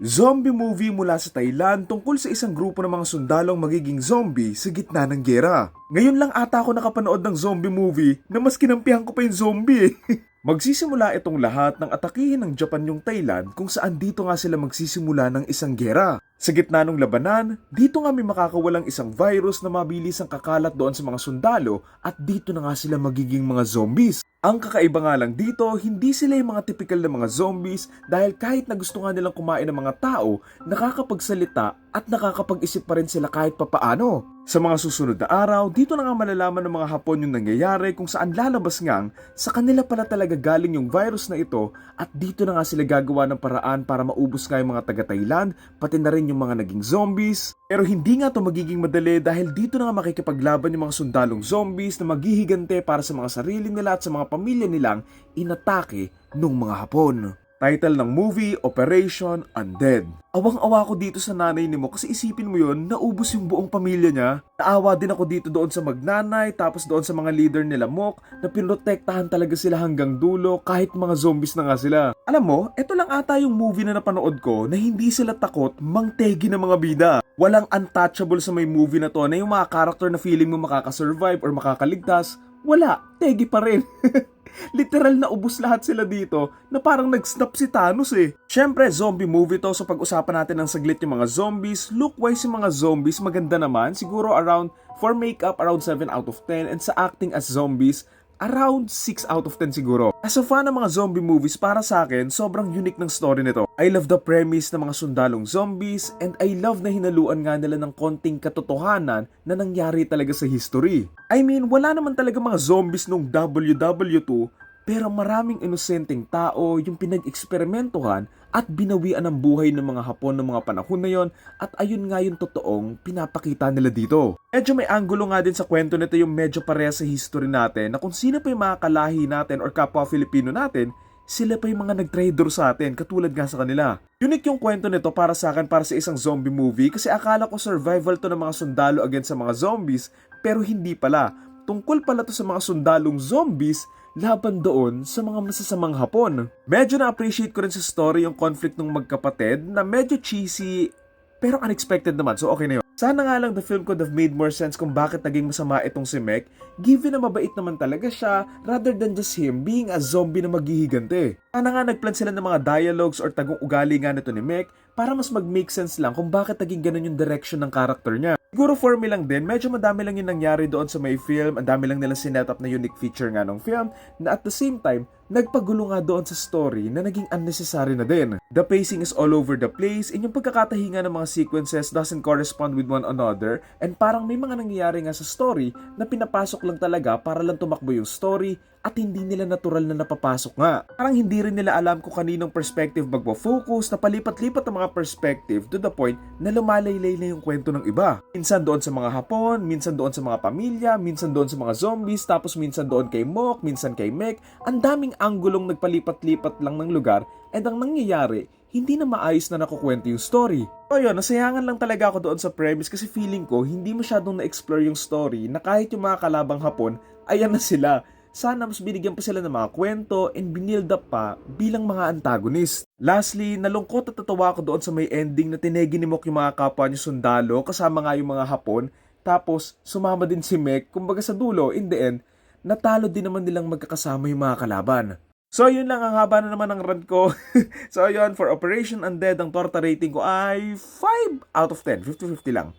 Zombie movie mula sa Thailand tungkol sa isang grupo ng mga sundalong magiging zombie sa gitna ng gera. Ngayon lang ata ako nakapanood ng zombie movie na mas kinampihan ko pa yung zombie eh. Magsisimula itong lahat ng atakihin ng Japan yung Thailand kung saan dito nga sila magsisimula ng isang gera. Sa gitna ng labanan, dito nga may makakawalang isang virus na mabilis ang kakalat doon sa mga sundalo at dito na nga sila magiging mga zombies. Ang kakaiba nga lang dito, hindi sila yung mga typical na mga zombies dahil kahit na gusto nga nilang kumain ng mga tao, nakakapagsalita at nakakapag-isip pa rin sila kahit papaano. Sa mga susunod na araw, dito na nga malalaman ng mga Hapon yung nangyayari kung saan lalabas ngang sa kanila pala talaga galing yung virus na ito at dito na nga sila gagawa ng paraan para maubos nga yung mga taga-Thailand, pati na rin yung mga naging zombies. Pero hindi nga to magiging madali dahil dito na nga makikipaglaban yung mga sundalong zombies na maghihigante para sa mga sarili nila at sa mga pamilya nilang inatake nung mga Hapon. Title ng movie, Operation Undead. Awang-awa ko dito sa nanay ni mo kasi isipin mo yun, naubos yung buong pamilya niya. Naawa din ako dito doon sa magnanay, tapos doon sa mga leader nila Mok, na pinotektahan talaga sila hanggang dulo kahit mga zombies na nga sila. Alam mo, ito lang ata yung movie na napanood ko na hindi sila takot mangtegi ng mga bida. Walang untouchable sa may movie na to na yung mga character na feeling mo makakasurvive or makakaligtas, wala, tegi pa rin. Literal na ubus lahat sila dito na parang nag-snap si Thanos eh. Siyempre, zombie movie to so pag-usapan natin ng saglit yung mga zombies. Look-wise yung mga zombies maganda naman. Siguro around, for makeup, around 7 out of 10. And sa acting as zombies, around 6 out of 10 siguro. As a fan ng mga zombie movies, para sa akin, sobrang unique ng story nito. I love the premise ng mga sundalong zombies and I love na hinaluan nga nila ng konting katotohanan na nangyari talaga sa history. I mean, wala naman talaga mga zombies nung WW2 pero maraming inosenteng tao yung pinag-eksperimentuhan at binawian ng buhay ng mga Hapon ng mga panahon na yon at ayun nga yung totoong pinapakita nila dito. Medyo may anggulo nga din sa kwento nito yung medyo pareha sa history natin na kung sino pa yung mga kalahi natin or kapwa Filipino natin, sila pa yung mga nag-trader sa atin katulad nga sa kanila. Unique yung kwento nito para sa akin para sa isang zombie movie kasi akala ko survival to ng mga sundalo against sa mga zombies pero hindi pala. Tungkol pala to sa mga sundalong zombies laban doon sa mga masasamang hapon. Medyo na-appreciate ko rin sa story yung conflict ng magkapatid na medyo cheesy pero unexpected naman so okay na yun. Sana nga lang the film could have made more sense kung bakit naging masama itong si Mek given na mabait naman talaga siya rather than just him being a zombie na maghihigante. Sana nga nagplan sila ng mga dialogues or tagong ugali nga nito ni Mek para mas mag-make sense lang kung bakit naging ganun yung direction ng character niya. Siguro for me lang din, medyo madami lang yung nangyari doon sa may film, ang dami lang nila sinet up na unique feature nga ng film, na at the same time, nagpagulo nga doon sa story na naging unnecessary na din. The pacing is all over the place, and yung pagkakatahinga ng mga sequences doesn't correspond with one another, and parang may mga nangyayari nga sa story na pinapasok lang talaga para lang tumakbo yung story, at hindi nila natural na napapasok nga. Parang hindi rin nila alam kung kaninong perspective magpo-focus, na palipat-lipat ang mga perspective to the point na lumalaylay na yung kwento ng iba. Minsan doon sa mga Hapon, minsan doon sa mga pamilya, minsan doon sa mga zombies, tapos minsan doon kay Mok, minsan kay Mek. Ang daming anggulong nagpalipat-lipat lang ng lugar and ang nangyayari, hindi na maayos na nakukwento yung story. So yun, nasayangan lang talaga ako doon sa premise kasi feeling ko hindi masyadong na-explore yung story na kahit yung mga kalabang hapon, ayan na sila. Sana mas binigyan pa sila ng mga kwento and binild up pa bilang mga antagonist. Lastly, nalungkot at tatawa ako doon sa may ending na tinegi ni yung mga kapwa niya sundalo kasama nga yung mga hapon. Tapos, sumama din si Mek, kumbaga sa dulo, in the end, natalo din naman nilang magkakasama yung mga kalaban. So, yun lang ang haba na naman ng rant ko. so, yun, for Operation Undead, ang torta rating ko ay 5 out of 10. 50-50 lang.